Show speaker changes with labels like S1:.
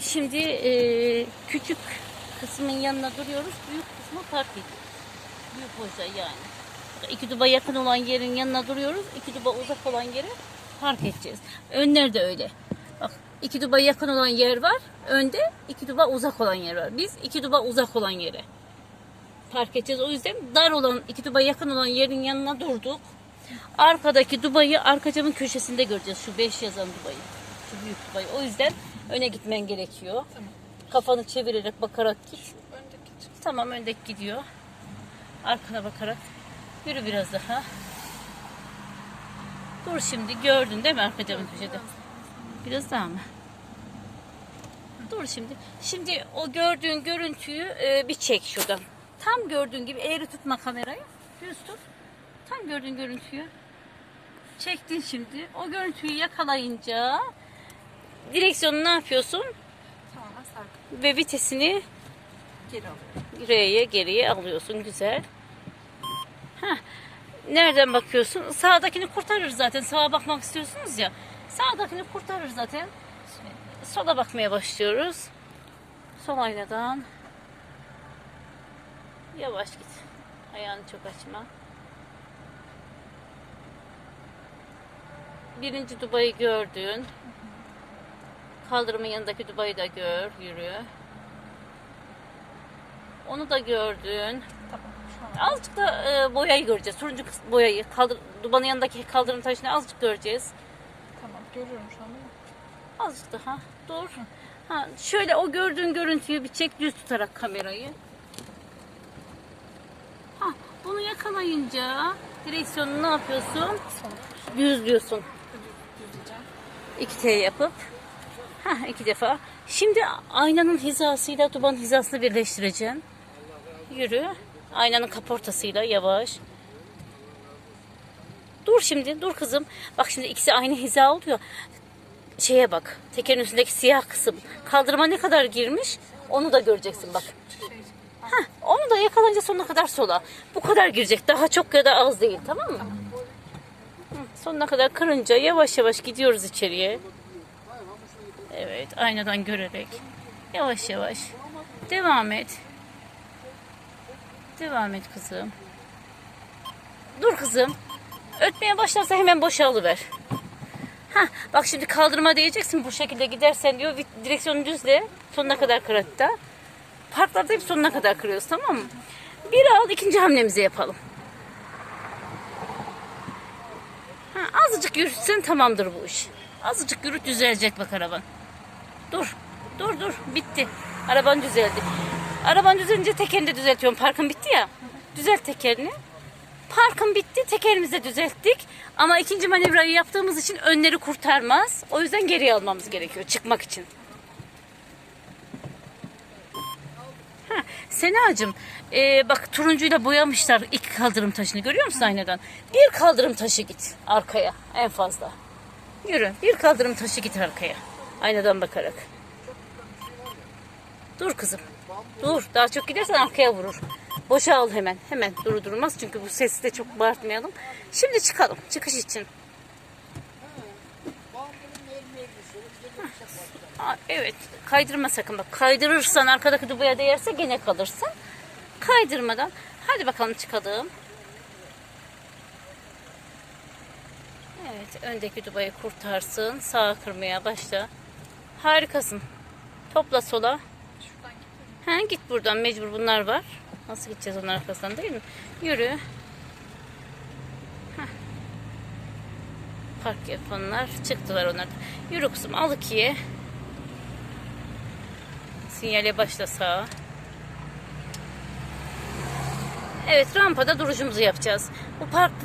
S1: Şimdi e, küçük kısmın yanına duruyoruz. Büyük kısmı park ediyoruz. Büyük boşa yani. İki duba yakın olan yerin yanına duruyoruz. İki duba uzak olan yere park edeceğiz. Önler de öyle. Bak iki duba yakın olan yer var. Önde iki duba uzak olan yer var. Biz iki duba uzak olan yere park edeceğiz. O yüzden dar olan iki duba yakın olan yerin yanına durduk. Arkadaki dubayı arka camın köşesinde göreceğiz. Şu 5 yazan dubayı. Şu büyük dubayı. O yüzden öne gitmen gerekiyor.
S2: Tamam.
S1: Kafanı çevirerek bakarak git.
S2: Öndeki çık.
S1: Tamam öndeki gidiyor. Arkana bakarak. Yürü biraz daha. Dur şimdi gördün değil mi arka camın köşede? Biraz daha mı? Dur şimdi. Şimdi o gördüğün görüntüyü e, bir çek şuradan. Tam gördüğün gibi eğri tutma kamerayı. Düz tut. Tam gördüğün görüntüyü. Çektin şimdi. O görüntüyü yakalayınca direksiyonu ne yapıyorsun?
S2: Tamamen sarkıp
S1: Ve vitesini
S2: geri alıyorum.
S1: R'ye geriye alıyorsun. Güzel. Heh. Nereden bakıyorsun? Sağdakini kurtarır zaten. Sağa bakmak istiyorsunuz ya. Sağdakini kurtarır zaten. Sola bakmaya başlıyoruz. Sol aynadan. Yavaş git. Ayağını çok açma. Birinci Dubai'yi gördün. Kaldırımın yanındaki Dubai'yi da gör. Yürü. Onu da gördün.
S2: Tamam.
S1: Azıcık da e, boyayı göreceğiz. Turuncu boyayı. Kaldır, dubanın yanındaki kaldırım taşını azıcık göreceğiz.
S2: tamam. Görüyorum şu an
S1: Azıcık daha. Dur. Ha, şöyle o gördüğün görüntüyü bir çek düz tutarak kamerayı. Ha, bunu yakalayınca direksiyonu ne yapıyorsun? Düzlüyorsun.
S2: düzleyeceğim.
S1: 2T yapıp. Ha, iki defa. Şimdi aynanın hizasıyla dubanın hizasını birleştireceğim. Yürü. Aynanın kaportasıyla yavaş. Dur şimdi, dur kızım. Bak şimdi ikisi aynı hiza oluyor. Şeye bak, tekerin üstündeki siyah kısım. Kaldırıma ne kadar girmiş, onu da göreceksin bak. Heh, onu da yakalayınca sonuna kadar sola. Bu kadar girecek, daha çok ya da az değil, tamam mı? Sonuna kadar kırınca yavaş yavaş gidiyoruz içeriye. Evet, aynadan görerek. Yavaş yavaş. Devam et. Devam et kızım. Dur kızım. Ötmeye başlarsa hemen boşalıver. Hah, bak şimdi kaldırıma diyeceksin bu şekilde gidersen diyor direksiyonu düzle sonuna kadar kır hatta. Parklarda hep sonuna kadar kırıyoruz tamam mı? Bir al ikinci hamlemizi yapalım. Ha, azıcık yürütsen tamamdır bu iş. Azıcık yürüt düzelecek bak araban. Dur. Dur dur. Bitti. Araban düzeldi. Araban düzelince tekerini de düzeltiyorum. Parkın bitti ya. Düzelt tekerini. Parkın bitti. Tekerimizi de düzelttik. Ama ikinci manevrayı yaptığımız için önleri kurtarmaz. O yüzden geriye almamız gerekiyor çıkmak için. Ha, Senacığım e, bak turuncuyla boyamışlar iki kaldırım taşını görüyor musun aynadan? Bir kaldırım taşı git arkaya en fazla. Yürü bir kaldırım taşı git arkaya aynadan bakarak. Dur kızım dur daha çok gidersen arkaya vurur. Boşa al hemen hemen dur durmaz çünkü bu sesi de çok bağırtmayalım. Şimdi çıkalım çıkış için. Evet kaydırma sakın bak kaydırırsan arkadaki dubaya değerse gene kalırsın. Kaydırmadan hadi bakalım çıkalım. Evet öndeki dubayı kurtarsın sağa kırmaya başla. Harikasın. Topla sola. Ha, git buradan mecbur bunlar var. Nasıl gideceğiz onun arkasından değil mi? Yürü. Hah. Park yapanlar çıktılar onlar. Yürü kızım al ikiye. Sinyale başla sağa. Evet rampada duruşumuzu yapacağız. Bu park